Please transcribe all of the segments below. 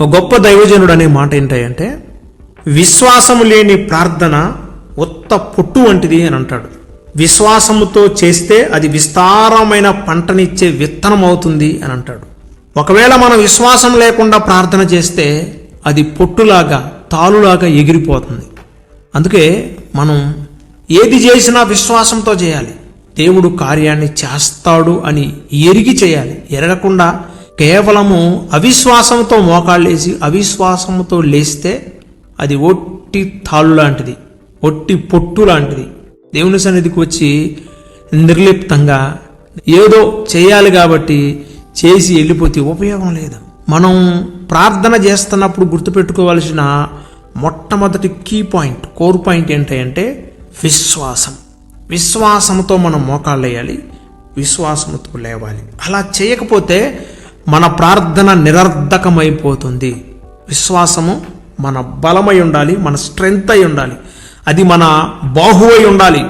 ఒక గొప్ప దైవజనుడు అనే మాట ఏంటంటే విశ్వాసము లేని ప్రార్థన ఉత్త పొట్టు వంటిది అని అంటాడు. విశ్వాసముతో చేస్తే అది విస్తారమైన పంటనిచ్చే విత్తనం అవుతుంది అని అంటాడు. ఒకవేళ మనం విశ్వాసం లేకుండా ప్రార్థన చేస్తే అది పొట్టులాగా తాలులాగా ఎగిరిపోతుంది. అందుకే మనం ఏది చేసినా విశ్వాసంతో చేయాలి. దేవుడు కార్యాన్ని చేస్తాడు అని ఎరిగి చేయాలి. ఎరగకుండా కేవలము అవిశ్వాసంతో మోకాళ్ళేసి అవిశ్వాసంతో లేస్తే అది ఒట్టి తాళ్ళు లాంటిది ఒట్టి పొట్టు లాంటిది. దేవుని సన్నిధికి వచ్చి నిర్లిప్తంగా ఏదో చేయాలి కాబట్టి చేసి వెళ్ళిపోతే ఉపయోగం లేదు. మనం ప్రార్థన చేస్తున్నప్పుడు గుర్తుపెట్టుకోవాల్సిన మొట్టమొదటి కీ పాయింట్ కోర్ పాయింట్ ఏంటంటే విశ్వాసం. విశ్వాసంతో మనం మోకాళ్ళేయాలి విశ్వాసంతో లేవాలి. అలా చేయకపోతే మన ప్రార్థన నిరర్ధకమైపోతుంది. విశ్వాసము మన బలమై ఉండాలి మన స్ట్రెంగ్త్ అయి ఉండాలి. అది మన బాహువై ఉండాలి.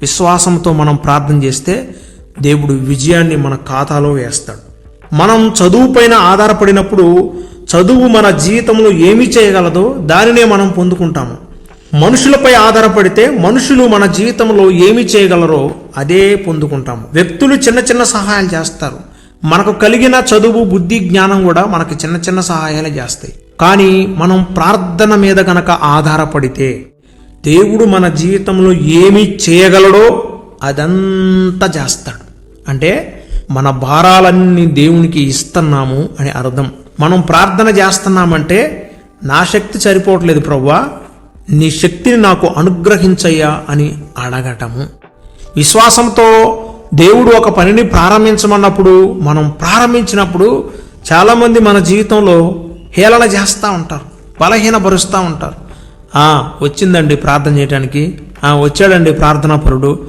విశ్వాసంతో మనం ప్రార్థన చేస్తే దేవుడు విజయాన్ని మన ఖాతాలో వేస్తాడు. మనం చదువుపైన ఆధారపడినప్పుడు చదువు మన జీవితంలో ఏమి చేయగలదో దానినే మనం పొందుకుంటాము. మనుషులపై ఆధారపడితే మనుషులు మన జీవితంలో ఏమి చేయగలరో అదే పొందుకుంటాము. వ్యక్తులు చిన్న చిన్న సహాయాలు చేస్తారు. మనకు కలిగిన చదువు బుద్ధి జ్ఞానం కూడా మనకు చిన్న చిన్న సహాయాలు చేస్తాయి. కానీ మనం ప్రార్థన మీద గనక ఆధారపడితే దేవుడు మన జీవితంలో ఏమి చేయగలడో అదంతా చేస్తాడు. అంటే మన భారాలన్నీ దేవునికి ఇస్తున్నాము అని అర్థం. మనం ప్రార్థన చేస్తున్నామంటే నా శక్తి సరిపోవట్లేదు ప్రవ్వా నీ శక్తిని నాకు అనుగ్రహించయ్యా అని అడగటము. విశ్వాసంతో దేవుడు ఒక పనిని ప్రారంభించమన్నప్పుడు మనం ప్రారంభించినప్పుడు చాలామంది మన జీవితంలో హేళన చేస్తూ ఉంటారు బలహీనపరుస్తూ ఉంటారు. వచ్చిందండి ప్రార్థన చేయడానికి వచ్చాడండి ప్రార్థనా పరుడు.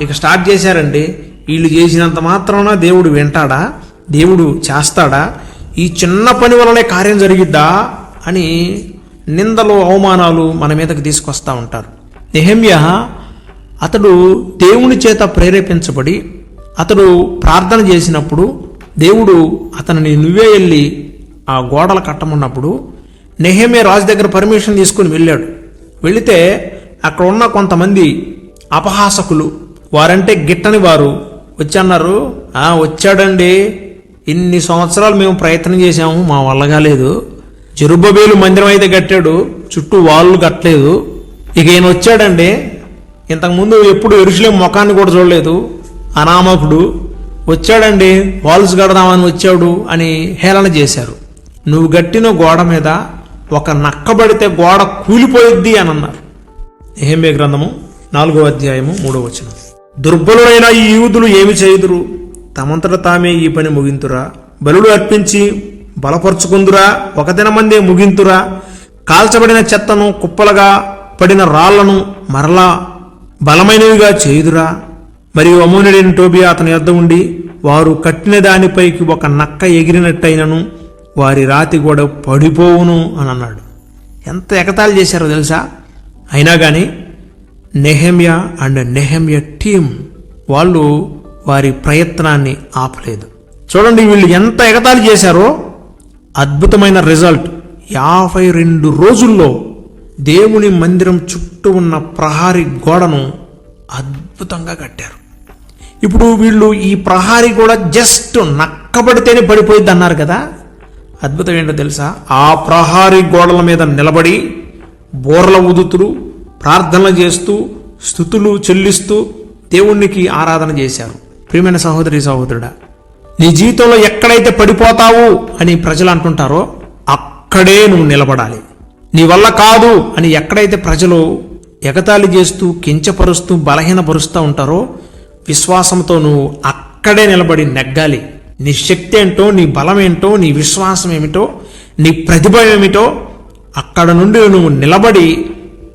ఇక స్టార్ట్ చేశారండి. వీళ్ళు చేసినంత మాత్రాన దేవుడు వింటాడా? దేవుడు చేస్తాడా? ఈ చిన్న పని వలనే కార్యం జరిగిద్దా? అని నిందలు అవమానాలు మన మీదకి తీసుకొస్తా ఉంటారు. నిహమ్య అతడు దేవుని చేత ప్రేరేపించబడి అతడు ప్రార్థన చేసినప్పుడు దేవుడు అతనిని నువ్వే వెళ్ళి ఆ గోడలు కట్టమన్నప్పుడు నెహమే రాజు దగ్గర పర్మిషన్ తీసుకుని వెళ్ళాడు. వెళితే అక్కడ ఉన్న కొంతమంది అపహాసకులు వారంటే గిట్టని వారు వచ్చన్నారు "ఆ, వచ్చాడండి. ఇన్ని సంవత్సరాలు మేము ప్రయత్నం చేశాము మా వల్ల కాలేదు. జరుబ్బబేలు మందిరం అయితే కట్టాడు చుట్టూ వాళ్ళు కట్టలేదు. ఇక ఈయన వచ్చాడండి. ఇంతకుముందు ఎప్పుడు ఎరుసలేం ముఖాన్ని కూడా చూడలేదు. అనామకుడు వచ్చాడండి వాల్స్ కడదామని వచ్చాడు అని హేళన చేశారు. నువ్వు గట్టిన గోడ మీద ఒక నక్కబడితే గోడ కూలిపోయిద్ది అని అన్నారు. ఏమే గ్రంథము నాలుగో అధ్యాయము మూడో వచనం. దుర్బలుడైన ఈ యూదులు ఏమి చేయుదురు? తమంతట తామే ఈ పని ముగింతురా? బలుడు అర్పించి బలపరుచుకుందురా? ఒక దినమందే ముగింతురా? కాల్చబడిన చెత్తను కుప్పలుగా పడిన రాళ్ళను మరలా బలమైనవిగా చేయుదురా. మరియు అమోనుడైన టోబియా అతని యొద్ద ఉండి వారు కట్టిన దానిపైకి ఒక నక్క ఎగిరినట్టయినను వారి రాతి గోడ పడిపోవును అని అన్నాడు. ఎంత ఎగతాళి చేశారో తెలుసా? అయినా కానీ నెహమ్య అండ్ నెహమ్య టీం వాళ్ళు వారి ప్రయత్నాన్ని ఆపలేదు. చూడండి వీళ్ళు ఎంత ఎగతాళి చేశారో. అద్భుతమైన రిజల్ట్ యాభై రెండు రోజుల్లో దేవుని మందిరం చుట్టూ ఉన్న ప్రహారీ గోడను అద్భుతంగా కట్టారు. ఇప్పుడు వీళ్ళు ఈ ప్రహారీ గోడ జస్ట్ నక్కబడితేనే పడిపోయింది అన్నారు కదా. అద్భుతం ఏంటో తెలుసా? ఆ ప్రహారీ గోడల మీద నిలబడి బోర్ల ఊదుతులు ప్రార్థనలు చేస్తూ స్థుతులు చెల్లిస్తూ దేవునికి ఆరాధన చేశారు. ప్రియమైన సహోదరి సహోదరుడా నీ జీవితంలో ఎక్కడైతే పడిపోతావు అని ప్రజలు అంటుంటారో అక్కడే నువ్వు నిలబడాలి. నీ వల్ల కాదు అని ఎక్కడైతే ప్రజలు ఎగతాళి చేస్తూ కించపరుస్తూ బలహీనపరుస్తూ ఉంటారో విశ్వాసంతో నువ్వు అక్కడే నిలబడి నెగ్గాలి. నీ శక్తి ఏంటో నీ బలం ఏంటో నీ విశ్వాసం ఏమిటో నీ ప్రతిభ ఏమిటో అక్కడ నుండి నువ్వు నిలబడి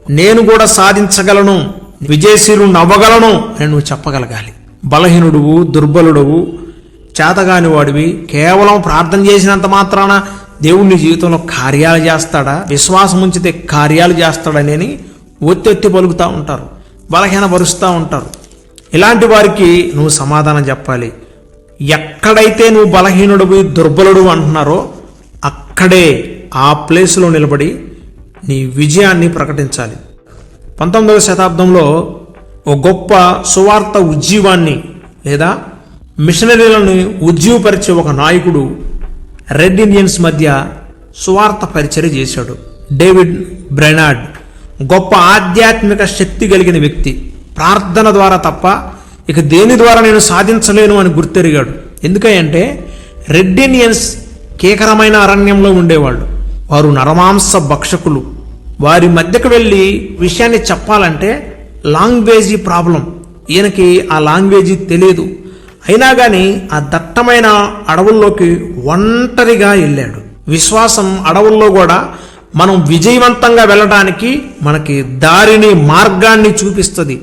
నేను కూడా సాధించగలను విజయశీలు అవ్వగలను అని నువ్వు చెప్పగలగాలి. బలహీనుడువు దుర్బలుడువు చేతగాని వాడివి కేవలం ప్రార్థన చేసినంత మాత్రాన దేవుడిని జీవితంలో కార్యాలు చేస్తాడా? విశ్వాసం ఉంచితే కార్యాలు చేస్తాడని ఒత్తి పలుకుతూ ఉంటారు. బలహీనపరుస్తూ ఉంటారు. ఇలాంటి వారికి నువ్వు సమాధానం చెప్పాలి. ఎక్కడైతే నువ్వు బలహీనుడు దుర్బలుడు అంటున్నారో అక్కడే ఆ ప్లేస్లో నిలబడి నీ విజయాన్ని ప్రకటించాలి. పంతొమ్మిదవ శతాబ్దంలో ఒక గొప్ప సువార్త ఉజ్జీవాన్ని లేదా మిషనరీలను ఉజ్జీవపరిచే ఒక నాయకుడు రెడ్ ఇండియన్స్ మధ్య సువార్త పరిచర్య చేశాడు. డేవిడ్ బ్రెనార్డ్ గొప్ప ఆధ్యాత్మిక శక్తి కలిగిన వ్యక్తి. ప్రార్థన ద్వారా తప్ప ఇక దేని ద్వారా నేను సాధించలేను అని గుర్తెరిగాడు. ఎందుకంటే రెడ్ ఇండియన్స్ కీకరమైన అరణ్యంలో ఉండేవాళ్ళు. వారు నరమాంస భక్షకులు. వారి మధ్యకు వెళ్ళి విషయాన్ని చెప్పాలంటే లాంగ్వేజీ ప్రాబ్లం. ఈయనకి ఆ లాంగ్వేజీ తెలియదు. అయినా కానీ ఆ దట్టమైన అడవుల్లోకి ఒంటరిగా వెళ్ళాడు. విశ్వాసం అడవుల్లో కూడా మనం విజయవంతంగా వెళ్ళడానికి మనకి దారిని మార్గాన్ని చూపిస్తుంది.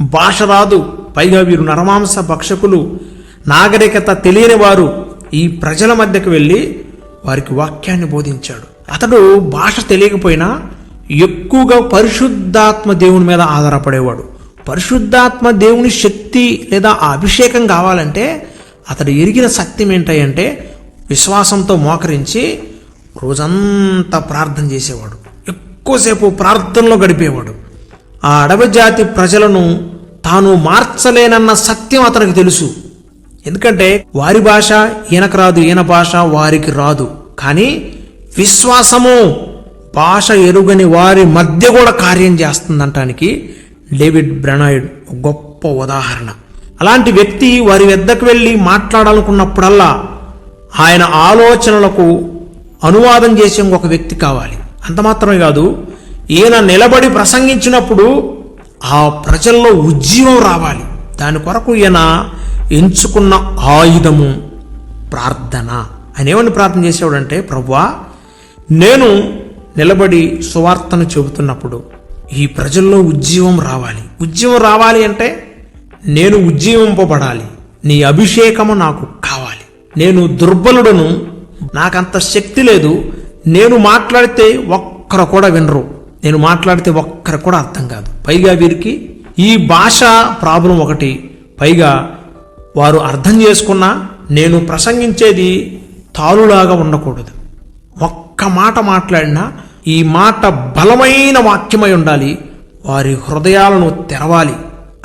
భాష రాదు. పైగా వీరు నరమాంస భక్షకులు. నాగరికత తెలియని వారు ఈ ప్రజల మధ్యకు వెళ్ళి వారికి వాక్యాన్ని బోధించాడు. అతడు భాష తెలియకపోయినా ఎక్కువగా పరిశుద్ధాత్మ దేవుని మీద ఆధారపడేవాడు. పరిశుద్ధాత్మ దేవుని శక్తి లేదా ఆ అభిషేకం కావాలంటే అతడు ఎరిగిన శక్తి ఏంటంటే విశ్వాసంతో మోకరించి రోజంతా ప్రార్థన చేసేవాడు. ఎక్కువసేపు ప్రార్థనలో గడిపేవాడు. ఆ అడవి జాతి ప్రజలను తాను మార్చలేనన్న సత్యం అతనికి తెలుసు. ఎందుకంటే వారి భాష ఈయనకు రాదు ఈయన భాష వారికి రాదు. కానీ విశ్వాసము భాష ఎరుగని వారి మధ్య కూడా కార్యం చేస్తుందంటానికి డేవిడ్ బ్రెనాయిడ్ గొప్ప ఉదాహరణ. అలాంటి వ్యక్తి వారి వద్దకు వెళ్ళి మాట్లాడాలనుకున్నప్పుడల్లా ఆయన ఆలోచనలకు అనువాదం చేసే ఒక వ్యక్తి కావాలి. అంత మాత్రమే కాదు ఈయన నిలబడి ప్రసంగించినప్పుడు ఆ ప్రజల్లో ఉజ్జీవం రావాలి. దాని కొరకు ఈయన ఎంచుకున్న ఆయుధము ప్రార్థన. ఆయన ఏమని ప్రార్థన చేసేవాడంటే ప్రభువా నేను నిలబడి సువార్తను చెబుతున్నప్పుడు ఈ ప్రజల్లో ఉజ్జీవం రావాలి. ఉజ్జీవం రావాలి అంటే నేను ఉజ్జీవింపబడాలి. నీ అభిషేకము నాకు కావాలి. నేను దుర్బలుడును నాకంత శక్తి లేదు. నేను మాట్లాడితే ఒక్కరు కూడా వినరు. నేను మాట్లాడితే ఒక్కరు కూడా అర్థం కాదు. పైగా వీరికి ఈ భాష ప్రాబ్లం ఒకటి. పైగా వారు అర్థం చేసుకున్నా నేను ప్రసంగించేది తాలులాగా ఉండకూడదు. ఒక్క మాట మాట్లాడినా ఈ మాట బలమైన వాక్యమై ఉండాలి వారి హృదయాలను తెరవాలి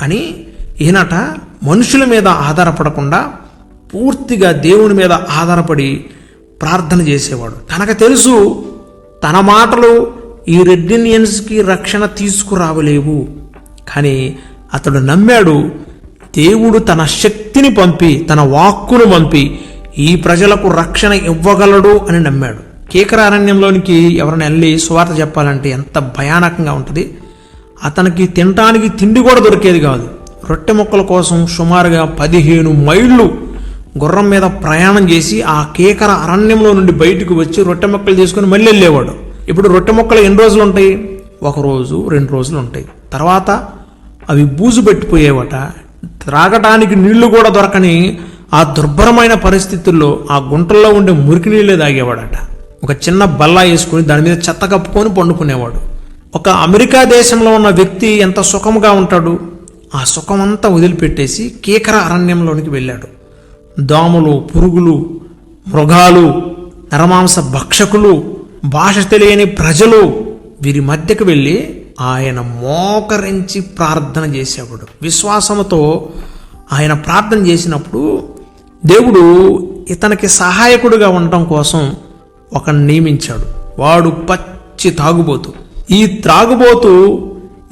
అని ఈయనట మనుషుల మీద ఆధారపడకుండా పూర్తిగా దేవుని మీద ఆధారపడి ప్రార్థన చేసేవాడు. తనకు తెలుసు తన మాటలు ఈ రెడ్డినియన్స్కి రక్షణ తీసుకురావలేవు. కానీ అతడు నమ్మాడు దేవుడు తన శక్తిని పంపి తన వాక్కును పంపి ఈ ప్రజలకు రక్షణ ఇవ్వగలడు అని నమ్మాడు. కీకర అరణ్యంలోనికి ఎవరైనా వెళ్ళి సువార్త చెప్పాలంటే ఎంత భయానకంగా ఉంటుంది. అతనికి తినటానికి తిండి కూడా దొరికేది కాదు. రొట్టె మొక్కల కోసం సుమారుగా పదిహేను మైళ్ళు గుర్రం మీద ప్రయాణం చేసి ఆ కేకర అరణ్యంలో నుండి బయటకు వచ్చి రొట్టె మొక్కలు తీసుకుని మళ్ళీ వెళ్ళేవాడు. ఇప్పుడు రొట్టె మొక్కలు ఎన్ని రోజులు ఉంటాయి? ఒక రోజు రెండు రోజులు ఉంటాయి. తర్వాత అవి బూజు పెట్టిపోయేవట. త్రాగటానికి నీళ్ళు కూడా దొరకని ఆ దుర్భరమైన పరిస్థితుల్లో ఆ గుంటల్లో ఉండే మురికి నీళ్ళే తాగేవాడట. ఒక చిన్న బల్లా వేసుకుని దాని మీద చెత్త కప్పుకొని పండుకునేవాడు. ఒక అమెరికా దేశంలో ఉన్న వ్యక్తి ఎంత సుఖముగా ఉంటాడు ఆ సుఖమంతా వదిలిపెట్టేసి కీకర అరణ్యంలోనికి వెళ్ళాడు. దోమలు పురుగులు మృగాలు నరమాంస భక్షకులు భాష తెలియని ప్రజలు వీరి మధ్యకు వెళ్ళి ఆయన మోకరించి ప్రార్థన చేసేవాడు. విశ్వాసముతో ఆయన ప్రార్థన చేసినప్పుడు దేవుడు ఇతనికి సహాయకుడిగా ఉండటం కోసం ఒక నియమించాడు. వాడు పచ్చి తాగుబోతు ఈ త్రాగుబోతు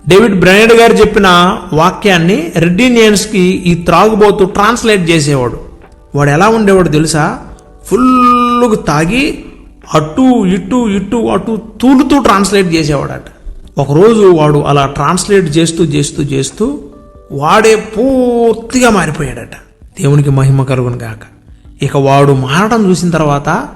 డేవిడ్ బ్రైనడ్ గారు చెప్పిన వాక్యాన్ని రెడ్డినియన్స్కి ఈ త్రాగుబోతు ట్రాన్స్లేట్ చేసేవాడు. వాడు ఎలా ఉండేవాడు తెలుసా? ఫుల్గా తాగి అటు ఇటు ఇటు అటు తూలుతూ ట్రాన్స్లేట్ చేసేవాడట. ఒకరోజు వాడు అలా ట్రాన్స్లేట్ చేస్తూ చేస్తూ చేస్తూ వాడే పూర్తిగా మారిపోయాడట. దేవునికి మహిమ కలుగును గాక. ఇక వాడు మారడం చూసిన తర్వాత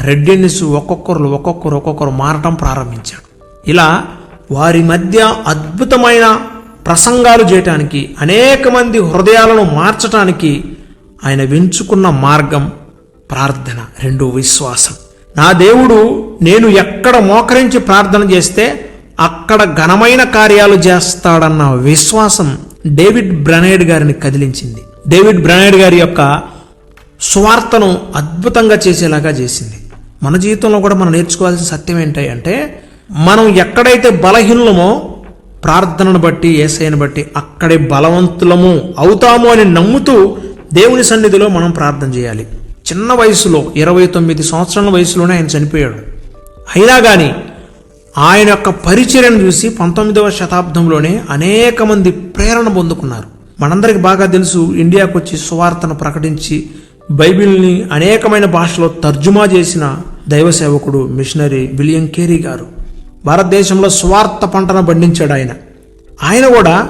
రెడ్డినిస్ ఒక్కొక్కరు ఒక్కొక్కరు ఒక్కొక్కరు మారటం ప్రారంభించాడు. ఇలా వారి మధ్య అద్భుతమైన ప్రసంగాలు చేయటానికి అనేక మంది హృదయాలను మార్చటానికి ఆయన వెంచుకున్న మార్గం ప్రార్థన రెండు విశ్వాసం. నా దేవుడు నేను ఎక్కడ మోకరించి ప్రార్థన చేస్తే అక్కడ ఘనమైన కార్యాలు చేస్తాడన్న విశ్వాసం డేవిడ్ బ్రనైడ్ గారిని కదిలించింది. డేవిడ్ బ్రనైడ్ గారి యొక్క సువార్తను అద్భుతంగా చేసేలాగా చేసింది. మన జీవితంలో కూడా మనం నేర్చుకోవాల్సిన సత్యం ఏంటి అంటే మనం ఎక్కడైతే బలహీనమో ప్రార్థనను బట్టి ఏసైని బట్టి అక్కడే బలవంతులము అవుతాము అని నమ్ముతూ దేవుని సన్నిధిలో మనం ప్రార్థన చేయాలి. చిన్న వయసులో ఇరవై తొమ్మిది సంవత్సరాల వయసులోనే ఆయన చనిపోయాడు. అయినా కానీ ఆయన యొక్క పరిచర్యను చూసి పంతొమ్మిదవ శతాబ్దంలోనే అనేక మంది ప్రేరణ పొందుకున్నారు. మనందరికి బాగా తెలుసు ఇండియాకు వచ్చి సువార్తను ప్రకటించి బైబిల్ని అనేకమైన భాషలో తర్జుమా చేసిన దైవ సేవకుడు మిషనరీ విలియం కేరీ గారు. భారతదేశంలో స్వార్థ పంటను పండించాడు ఆయన. ఆయన కూడా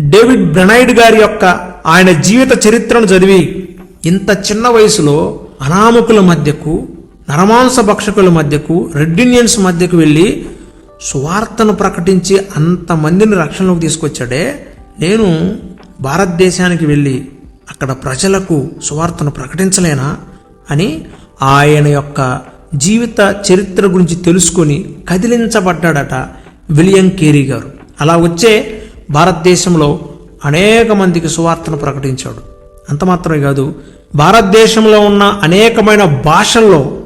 డేవిడ్ బ్రెనైడ్ గారి యొక్క ఆయన జీవిత చరిత్రను చదివి ఇంత చిన్న వయసులో అనామకుల మధ్యకు నరమాంస భక్షకుల మధ్యకు రెడ్యూనియన్స్ మధ్యకు వెళ్ళి సువార్తను ప్రకటించి అంతమందిని రక్షణలోకి తీసుకొచ్చాడే. నేను భారతదేశానికి వెళ్ళి అక్కడ ప్రజలకు సువార్తను ప్రకటించలేనా అని ఆయన యొక్క జీవిత చరిత్ర గురించి తెలుసుకొని కదిలించబడ్డాడట విలియం కేరీ గారు. అలా వచ్చే భారతదేశంలో అనేక మందికి సువార్తను ప్రకటించాడు. అంత మాత్రమే కాదు భారతదేశంలో ఉన్న అనేకమైన భాషల్లో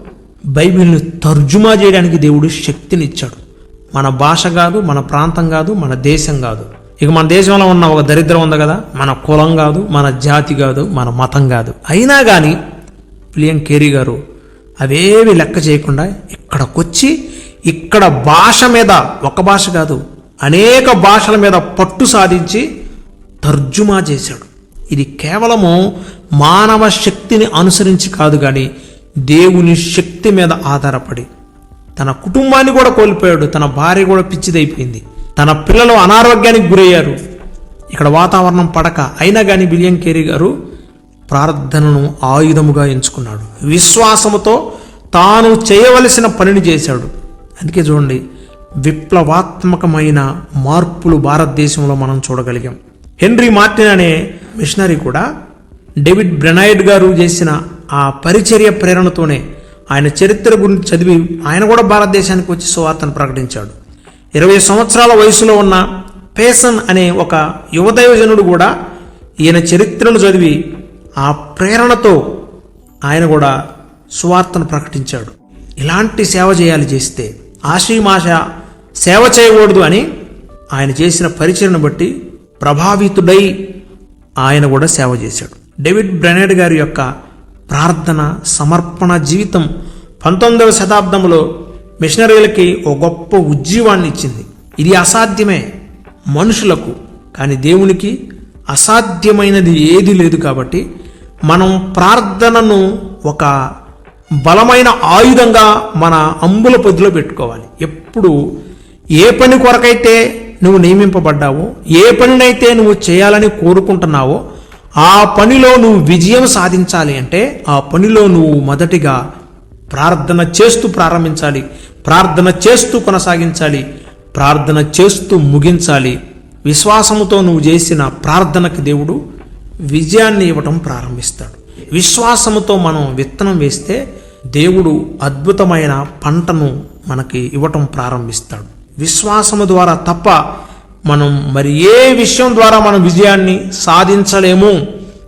బైబిల్ను తర్జుమా చేయడానికి దేవుడు శక్తినిచ్చాడు. మన భాష కాదు మన ప్రాంతం కాదు మన దేశం కాదు. ఇక మన దేశంలో ఉన్న ఒక దరిద్రం ఉంది కదా మన కులం కాదు మన జాతి కాదు మన మతం కాదు. అయినా కానీ విలియం కేరీ గారు అవేవి లెక్క చేయకుండా ఇక్కడకొచ్చి ఇక్కడ భాష మీద ఒక భాష కాదు అనేక భాషల మీద పట్టు సాధించి తర్జుమా చేశాడు. ఇది కేవలము మానవ శక్తిని అనుసరించి కాదు కానీ దేవుని శక్తి మీద ఆధారపడి. తన కుటుంబాన్ని కూడా కోల్పోయాడు తన భార్య కూడా పిచ్చిదైపోయింది తన పిల్లలు అనారోగ్యానికి గురయ్యారు. ఇక్కడ వాతావరణం పడక అయినా కానీ బిలియం కేరీ గారు ప్రార్థనను ఆయుధముగా ఎంచుకున్నాడు. విశ్వాసముతో తాను చేయవలసిన పనిని చేశాడు. అందుకే చూడండి విప్లవాత్మకమైన మార్పులు భారతదేశంలో మనం చూడగలిగాం. హెన్రీ మార్టిన్ అనే మిషనరీ కూడా డేవిడ్ బ్రెనాయిడ్ గారు చేసిన ఆ పరిచర్య ప్రేరణతోనే ఆయన చరిత్ర గురించి చదివి ఆయన కూడా భారతదేశానికి వచ్చి సువార్తను ప్రకటించాడు. ఇరవై సంవత్సరాల వయసులో ఉన్న పేసన్ అనే ఒక యువదయోజనుడు కూడా ఈయన చరిత్రను చదివి ఆ ప్రేరణతో ఆయన కూడా సువార్తను ప్రకటించాడు. ఇలాంటి సేవ చేయాలి చేస్తే ఆశ్రీమాష సేవ చేయకూడదు అని ఆయన చేసిన పరిచయను బట్టి ప్రభావితుడై ఆయన కూడా సేవ చేశాడు. డేవిడ్ బ్రెనెడ్ గారి యొక్క ప్రార్థన సమర్పణ జీవితం పంతొమ్మిదవ శతాబ్దంలో మిషనరీలకి ఓ గొప్ప ఉజ్జీవాన్ని ఇచ్చింది. ఇది అసాధ్యమే మనుషులకు కానీ దేవునికి అసాధ్యమైనది ఏది లేదు కాబట్టి మనం ప్రార్థనను ఒక బలమైన ఆయుధంగా మన అంబుల పొద్దులో పెట్టుకోవాలి. ఎప్పుడు ఏ పని కొరకైతే నువ్వు నియమింపబడ్డావో ఏ పనినైతే నువ్వు చేయాలని కోరుకుంటున్నావో ఆ పనిలో నువ్వు విజయం సాధించాలి అంటే ఆ పనిలో నువ్వు మొదటిగా ప్రార్థన చేస్తూ ప్రారంభించాలి. ప్రార్థన చేస్తూ కొనసాగించాలి. ప్రార్థన చేస్తూ ముగించాలి. విశ్వాసముతో నువ్వు చేసిన ప్రార్థనకి దేవుడు విజయాన్ని ఇవ్వటం ప్రారంభిస్తాడు. విశ్వాసముతో మనం విత్తనం వేస్తే దేవుడు అద్భుతమైన పంటను మనకి ఇవ్వటం ప్రారంభిస్తాడు. విశ్వాసము ద్వారా తప్ప మనం మరి ఏ విషయం ద్వారా మనం విజయాన్ని సాధించలేము.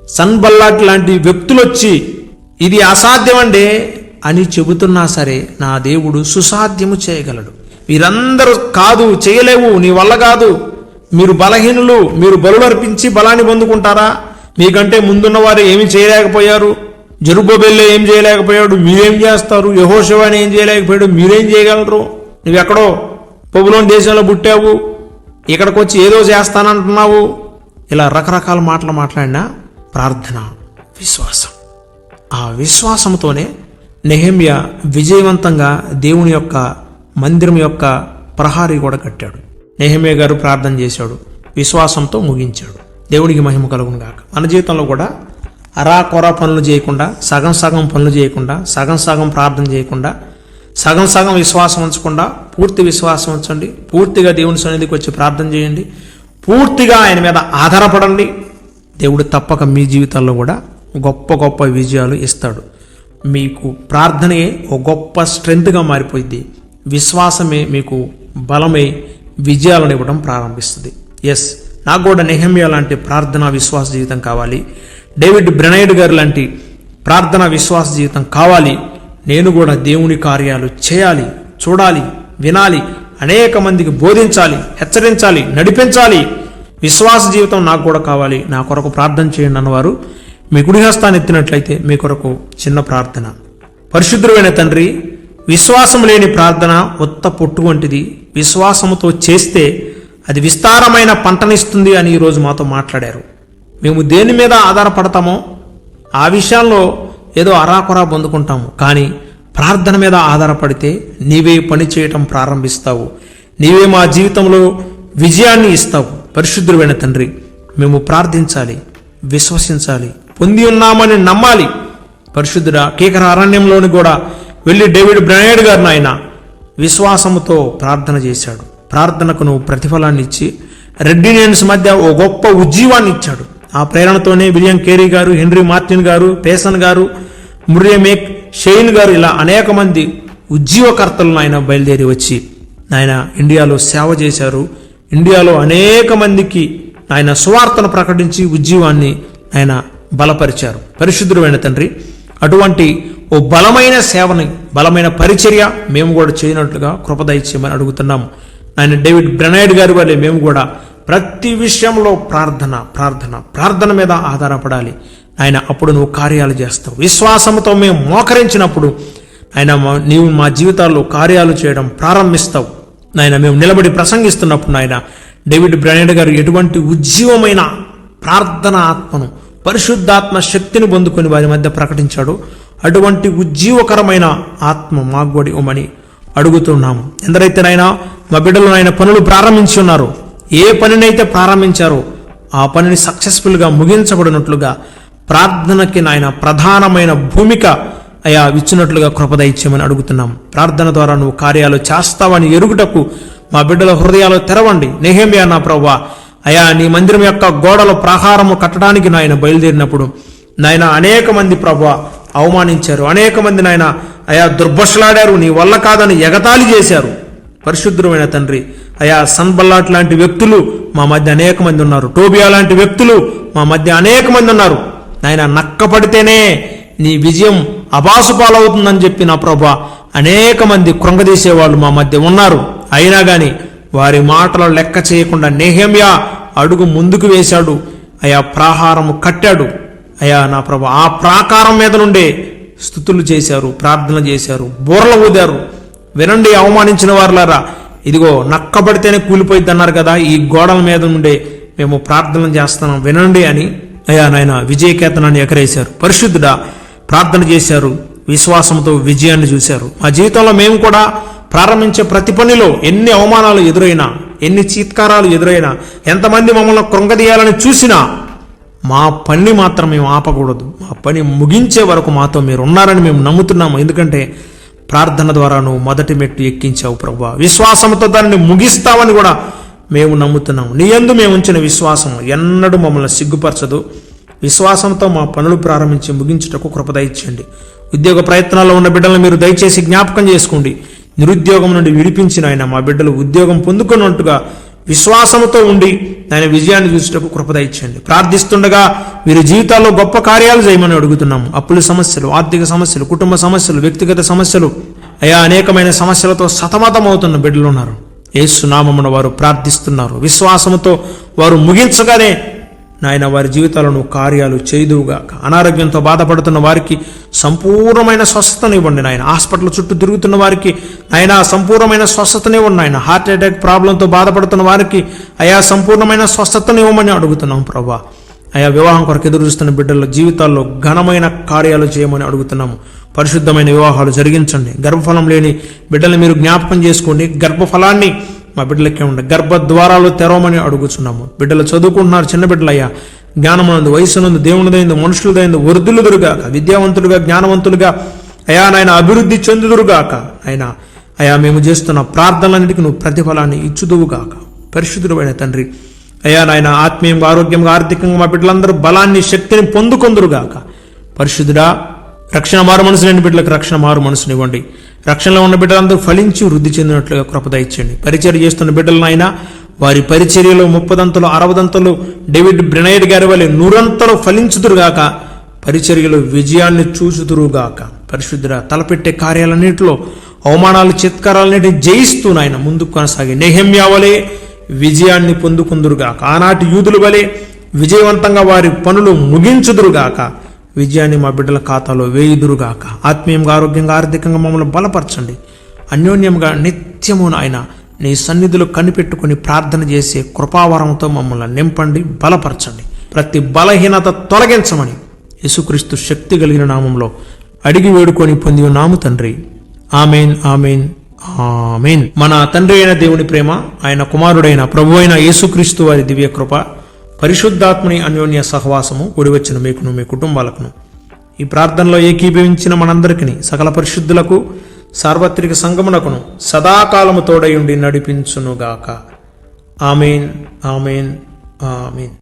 సన్బల్లాట్ లాంటి వ్యక్తులు వచ్చి ఇది అసాధ్యమండే అని చెబుతున్నా సరే నా దేవుడు సుసాధ్యము చేయగలడు. మీరందరూ కాదు చేయలేవు నీ వల్ల కాదు. మీరు బలహీనులు మీరు బరులర్పించి బలాన్ని పొందుకుంటారా? మీకంటే ముందున్న వారు ఏమి చేయలేకపోయారు. జరుబోబెల్లో ఏం చేయలేకపోయాడు మీరేం చేస్తారు? యహోశివాని ఏం చేయలేకపోయాడు మీరేం చేయగలరు? నువ్వెక్కడో పొబులోని దేశంలో పుట్టావు ఇక్కడికి వచ్చి ఏదో చేస్తానంటున్నావు. ఇలా రకరకాల మాటలు మాట్లాడినా ప్రార్థన విశ్వాసం. ఆ విశ్వాసంతోనే నెహమ్య విజయవంతంగా దేవుని యొక్క మందిరం యొక్క ప్రహారీ కూడా కట్టాడు. నెహమ్య గారు ప్రార్థన చేశాడు విశ్వాసంతో ముగించాడు. దేవునికి మహిమ కలుగును గాక. మన జీవితంలో కూడా అరా కొర పనులు చేయకుండా సగం సగం పనులు చేయకుండా సగం సగం ప్రార్థన చేయకుండా సగం సగం విశ్వాసం ఉంచకుండా పూర్తి విశ్వాసం ఉంచండి. పూర్తిగా దేవుని సన్నిధికి వచ్చి ప్రార్థన చేయండి. పూర్తిగా ఆయన మీద ఆధారపడండి. దేవుడు తప్పక మీ జీవితాల్లో కూడా గొప్ప గొప్ప విజయాలు ఇస్తాడు. మీకు ప్రార్థనయే ఒక గొప్ప స్ట్రెంగ్త్గా మారిపోయింది విశ్వాసమే మీకు బలమై విజయాలను ఇవ్వడం ప్రారంభిస్తుంది. ఎస్ నాకు కూడా నెహమ్య లాంటి ప్రార్థన విశ్వాస జీవితం కావాలి. డేవిడ్ బ్రెనైడ్ గారు లాంటి ప్రార్థన విశ్వాస జీవితం కావాలి. నేను కూడా దేవుని కార్యాలు చేయాలి చూడాలి వినాలి అనేక మందికి బోధించాలి హెచ్చరించాలి నడిపించాలి. విశ్వాస జీవితం నాకు కూడా కావాలి. నా కొరకు ప్రార్థన చేయండి అన్నవారు. మీ కుడి హస్తాన్ని ఎత్తినట్లయితే మీ కొరకు చిన్న ప్రార్థన. పరిశుద్ధుడైన తండ్రి విశ్వాసం లేని ప్రార్థన ఉత్త పొట్టు వంటిది. విశ్వాసముతో చేస్తే అది విస్తారమైన పంటనిస్తుంది అని ఈరోజు మాతో మాట్లాడారు. మేము దేని మీద ఆధారపడతామో ఆ విషయాల్లో ఏదో అరాకొరా పొందుకుంటాము. కానీ ప్రార్థన మీద ఆధారపడితే నీవే పని చేయటం ప్రారంభిస్తావు. నీవే మా జీవితంలో విజయాన్ని ఇస్తావు. పరిశుద్ధుడైన తండ్రి మేము ప్రార్థించాలి విశ్వసించాలి పొంది ఉన్నామని నమ్మాలి. పరిశుద్ధుడ కీకర అరణ్యంలోని కూడా వెళ్ళి డేవిడ్ బ్రనేడ్ గారిని ఆయన విశ్వాసముతో ప్రార్థన చేశాడు. ప్రార్థనకు నువ్వు ప్రతిఫలాన్ని ఇచ్చి రెడ్డినియన్స్ మధ్య ఓ గొప్ప ఉజ్జీవాన్ని ఇచ్చాడు ఆ ప్రేరణతోనే విలియం కేరీ గారు హెన్రీ మార్టిన్ గారు పేసన్ గారు ముర్యమేక్ షెయిన్ గారు ఇలా అనేక మంది ఉజ్జీవకర్తలను ఆయన బయలుదేరి వచ్చి ఆయన ఇండియాలో సేవ చేశారు. ఇండియాలో అనేక మందికి ఆయన సువార్తను ప్రకటించి ఉజ్జీవాన్ని ఆయన బలపరిచారు. పరిశుద్ధుడైన తండ్రి అటువంటి ఓ బలమైన సేవని బలమైన పరిచర్య మేము కూడా చేయనట్లుగా కృపదయిచ్యమని అడుగుతున్నాము. ఆయన డేవిడ్ బ్రెనైడ్ గారి వల్లే మేము కూడా ప్రతి విషయంలో ప్రార్థన ప్రార్థన ప్రార్థన మీద ఆధారపడాలి. ఆయన అప్పుడు నువ్వు కార్యాలు చేస్తావు. విశ్వాసంతో మేము మోకరించినప్పుడు ఆయన మా- నీవు మా జీవితాల్లో కార్యాలు చేయడం ప్రారంభిస్తావు. నాయన మేము నిలబడి ప్రసంగిస్తున్నప్పుడు నాయన డేవిడ్ బ్రాండ్ గారు ఎటువంటి ఉజ్జీవమైన ప్రార్థన ఆత్మను పరిశుద్ధాత్మ శక్తిని పొందుకొని వారి మధ్య ప్రకటించాడు. అటువంటి ఉజ్జీవకరమైన ఆత్మ మాకు ఉమని అడుగుతున్నాము. ఎందరైతే మా బిడ్డలు నాయన పనులు ప్రారంభించి ఉన్నారు. ఏ పనినైతే ప్రారంభించారో ఆ పనిని సక్సెస్ఫుల్గా ముగించబడినట్లుగా ప్రార్థనకి నాయన ప్రధానమైన భూమిక అయా ఇచ్చినట్లుగా కృపద ఇచ్చామని అడుగుతున్నాం. ప్రార్థన ద్వారా నువ్వు కార్యాలు చేస్తావని ఎరుగుటకు మా బిడ్డల హృదయాలు తెరవండి. నెహేమియా నా ప్రవ్వా అయా నీ మందిరం యొక్క గోడల ప్రాహారము కట్టడానికి నాయన బయలుదేరినప్పుడు నాయన అనేక మంది ప్రభా అవమానించారు. అనేక మంది నాయన అయా దుర్భషలాడారు. నీ వల్ల కాదని ఎగతాళి చేశారు. పరిశుద్ధమైన తండ్రి. అయా సన్బల్లాట్ లాంటి వ్యక్తులు మా మధ్య అనేక మంది ఉన్నారు. టోబియా లాంటి వ్యక్తులు మా మధ్య అనేక మంది ఉన్నారు. నాయన నక్కపడితేనే నీ విజయం అబాసుపాలవుతుందని చెప్పి నా ప్రభా అనేక మంది కృంగదీసే వాళ్ళు మా మధ్య ఉన్నారు. అయినా గాని వారి మాటలు లెక్క చేయకుండా నేహమ్యా అడుగు ముందుకు వేశాడు. అయా ప్రాహారము కట్టాడు. అయా నా ప్రభు ఆ ప్రాకారం మీద నుండే స్థుతులు చేశారు ప్రార్థన చేశారు బూరలు ఊదారు. వినండి అవమానించిన వారులారా. ఇదిగో నక్కబడితేనే కూలిపోయింది అన్నారు కదా ఈ గోడల మీద నుండే మేము ప్రార్థన చేస్తున్నాం. వినండి అని అయ్యా నాయన విజయకేతనాన్ని ఎకరేశారు పరిశుద్ధుడా ప్రార్థన చేశారు. విశ్వాసంతో విజయాన్ని చూశారు. మా జీవితంలో మేము కూడా ప్రారంభించే ప్రతి పనిలో ఎన్ని అవమానాలు ఎదురైనా ఎన్ని చీత్కారాలు ఎదురైనా ఎంతమంది మమ్మల్ని కృంగదీయాలని చూసినా మా పని మాత్రం మేము ఆపకూడదు. మా పని ముగించే వరకు మాతో మీరు ఉన్నారని మేము నమ్ముతున్నాము. ఎందుకంటే ప్రార్థన ద్వారా నువ్వు మొదటి మెట్టు ఎక్కించావు ప్రభా విశ్వాసంతో దాన్ని ముగిస్తావని కూడా మేము నమ్ముతున్నాము నీ యందు మేము ఉంచిన విశ్వాసం ఎన్నడూ మమ్మల్ని సిగ్గుపరచదు. విశ్వాసంతో మా పనులు ప్రారంభించి ముగించుటకు కృప దయచేయండి. ఉద్యోగ ప్రయత్నాల్లో ఉన్న బిడ్డలను మీరు దయచేసి జ్ఞాపకం చేసుకోండి. నిరుద్యోగం నుండి విడిపించిన ఆయన మా బిడ్డలు ఉద్యోగం పొందుకున్నట్టుగా విశ్వాసముతో ఉండి ఆయన విజయాన్ని చూసేటకు కృపద ఇచ్చండి ప్రార్థిస్తుండగా మీరు జీవితాల్లో గొప్ప కార్యాలు చేయమని అడుగుతున్నాము. అప్పుల సమస్యలు ఆర్థిక సమస్యలు కుటుంబ సమస్యలు వ్యక్తిగత సమస్యలు. అయా అనేకమైన సమస్యలతో సతమతమవుతున్న బిడ్డలు ఉన్నారు. ఏసునామమున వారు ప్రార్థిస్తున్నారు. విశ్వాసముతో వారు ముగించగానే నాయన వారి జీవితాలను కార్యాలు చేదువుగాక అనారోగ్యంతో బాధపడుతున్న వారికి సంపూర్ణమైన స్వస్థతని ఇవ్వండి నాయన. హాస్పిటల్ చుట్టూ తిరుగుతున్న వారికి ఆయన సంపూర్ణమైన స్వస్థతని ఇవ్వండి ఆయన హార్ట్ అటాక్ ప్రాబ్లంతో బాధపడుతున్న వారికి అయా సంపూర్ణమైన స్వస్థతని ఇవ్వమని అడుగుతున్నాం ప్రభా. అయా వివాహం కొరకు ఎదురు చూస్తున్న బిడ్డల జీవితాల్లో ఘనమైన కార్యాలు చేయమని అడుగుతున్నాము. పరిశుద్ధమైన వివాహాలు జరిగించండి. గర్భఫలం లేని బిడ్డల్ని మీరు జ్ఞాపకం చేసుకోండి. గర్భఫలాన్ని మా బిడ్డలకే ఉండే. గర్భద్వారాలు తెరవమని అడుగుచున్నాము. బిడ్డలు చదువుకుంటున్నారు చిన్న బిడ్డలయ్యా. జ్ఞానమునందు వయసునందు దేవునిదైంది మనుషులదైంది వృద్ధులుదురుగాక విద్యావంతులుగా జ్ఞానవంతులుగా అయా నాయన అభివృద్ధి చెందుదురుగాక. ఆయన అయా మేము చేస్తున్న ప్రార్థనలన్నిటికీ నువ్వు ప్రతిఫలాన్ని ఇచ్చుదువుగాక. పరిశుద్ధుడైన తండ్రి అయా నాయన ఆత్మీయంగా ఆరోగ్యంగా ఆర్థికంగా మా బిడ్డలందరూ బలాన్ని శక్తిని పొందుకొందురుగాక. పరిశుద్ధుడా రక్షణ మారు మనసు లేని బిడ్డలకు రక్షణ మారు మనసునివ్వండి రక్షణలో ఉన్న బిడ్డలందరూ ఫలించి వృద్ధి చెందినట్లుగా కృప ఇచ్చండి పరిచర్య చేస్తున్న బిడ్డలనైనా వారి పరిచర్యలో ముప్పదంతలు అరవదంతలు డేవిడ్ బ్రినైడ్ గారి వలె నూరంతలు ఫలించుదురుగాక పరిచర్యలో విజయాన్ని చూచుదురుగాక పరిశుద్ధుల తలపెట్టే కార్యాలన్నింటిలో అవమానాలు చిత్కారాలన్నిటి జయిస్తూ నాయన ముందుకు కొనసాగి. నెహమ్యా వలె విజయాన్ని పొందుకుందురుగాక ఆనాటి యూదుల వలె విజయవంతంగా వారి పనులు ముగించుదురుగాక విజయాన్ని మా బిడ్డల ఖాతాలో వేయుదురుగాక. ఆత్మీయంగా ఆరోగ్యంగా ఆర్థికంగా మమ్మల్ని బలపరచండి. అన్యోన్యంగా నిత్యము నాయన నీ సన్నిధిలో కనిపెట్టుకుని ప్రార్థన చేసే కృపావరంతో మమ్మల్ని నింపండి బలపరచండి. ప్రతి బలహీనత తొలగించమని యేసుక్రీస్తు శక్తి కలిగిన నామంలో అడిగి వేడుకొని పొంది ఉన్నాము తండ్రి. Amen amen amen. మన తండ్రి అయిన దేవుని ప్రేమ ఆయన కుమారుడైన ప్రభు అయిన యేసుక్రీస్తు వారి దివ్య కృప పరిశుద్ధాత్మని అన్యోన్య సహవాసము ఒడివచ్చిన మీకును మీ కుటుంబాలకును. ఈ ప్రార్థనలో ఏకీభవించిన మనందరికీ సకల పరిశుద్ధులకు సార్వత్రిక సంగమునకును సదాకాలము తోడయుండి నడిపించునుగాక. Amen amen amen.